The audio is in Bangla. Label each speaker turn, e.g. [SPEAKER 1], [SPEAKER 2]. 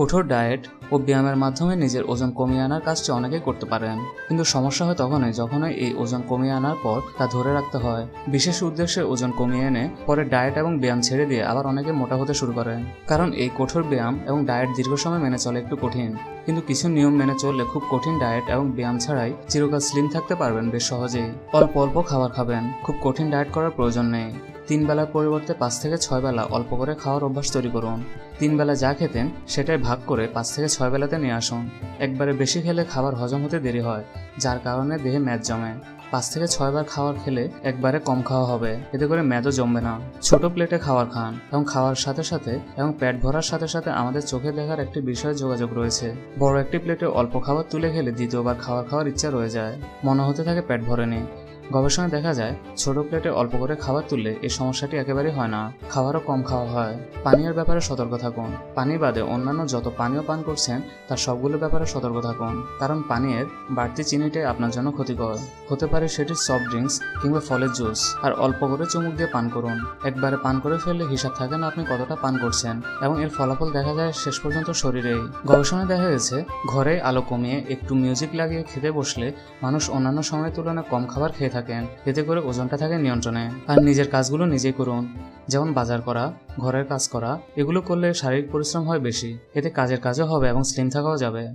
[SPEAKER 1] কঠোর ডায়েট ও ব্যায়ামের মাধ্যমে নিজের ওজন কমিয়ে আনার কাজটি অনেকেই করতে পারেন। কিন্তু সমস্যা হয় তখনই যখনই এই ওজন কমিয়ে আনার পর তা ধরে রাখতে হয়। বিশেষ উদ্দেশ্যে ওজন কমিয়ে এনে পরে ডায়েট এবং ব্যায়াম ছেড়ে দিয়ে আবার অনেকে মোটা হতে শুরু করেন। কারণ এই কঠোর ব্যায়াম এবং ডায়েট দীর্ঘ সময় মেনে চলে একটু কঠিন। কিন্তু কিছু নিয়ম মেনে চললে খুব কঠিন ডায়েট এবং ব্যায়াম ছাড়াই চিরকাল স্লিম থাকতে পারবেন বেশ সহজেই। অল্প অল্প খাবার খাবেন, খুব কঠিন ডায়েট করার প্রয়োজন নেই। তিন বেলার পরিবর্তে পাঁচ থেকে ছয় বেলা অল্প করে খাওয়ার অভ্যাস তৈরি করুন। তিন বেলা যা খেতেন, সেটাই ভাগ করে পাঁচ থেকে ছয় বেলাতে নিয়ে আসুন। একবারে বেশি খেলে খাবার হজম হতে দেরি হয়, যার কারণে দেহে ম্যাদ জমে। পাঁচ থেকে ছয়বার খাবার খেলে একবারে কম খাওয়া হবে, এতে করে ম্যাদও জমবে না। ছোট প্লেটে খাবার খান এবং খাওয়ার সাথে সাথে এবং পেট ভরার সাথে সাথে আমাদের চোখে দেখার একটি বিষয়ে যোগাযোগ রয়েছে। বড় একটি প্লেটে অল্প খাবার তুলে খেলে দ্বিতীয়বার খাবার খাওয়ার ইচ্ছা রয়ে যায়। মনে হতে থাকে পেট ভরেনি। গবেষণায় দেখা যায়, ছোট প্লেটে অল্প করে খাবার তুললে এই সমস্যাটি একেবারেই হয় না। খাবারও কম খাওয়া হয়। পানীয়ের ব্যাপারে সতর্ক থাকুন। পানি বাদে অন্যান্য যত পানীয় পান করছেন, তার সবগুলো ব্যাপারে সতর্ক থাকুন। কারণ পানীয়ের বাড়তি চিনিটাই আপনার জন্য ক্ষতিকর। হতে পারে সেটি সফট ড্রিঙ্কস কিংবা ফলের জুস আর অল্প করে চুমুক দিয়ে পান করুন। একবারে পান করে ফেললে হিসাব থাকে না আপনি কতটা পান করছেন এবং এর ফলাফল দেখা যায় শেষ পর্যন্ত শরীরেই। গবেষণায় দেখা গেছে, ঘরে আলো কমিয়ে একটু মিউজিক লাগিয়ে খেতে বসলে মানুষ অন্যান্য সময়ের তুলনায় কম খাবার খেয়ে থাকেন। এতে করে ওজনটা থাকে নিয়ন্ত্রণে। আর নিজের কাজগুলো নিজেই করুন। যেমন বাজার করা, ঘরের কাজ করা, এগুলো করলে শারীরিক পরিশ্রম হয় বেশি। এতে কাজের কাজও হবে এবং স্লিম থাকাও যাবে।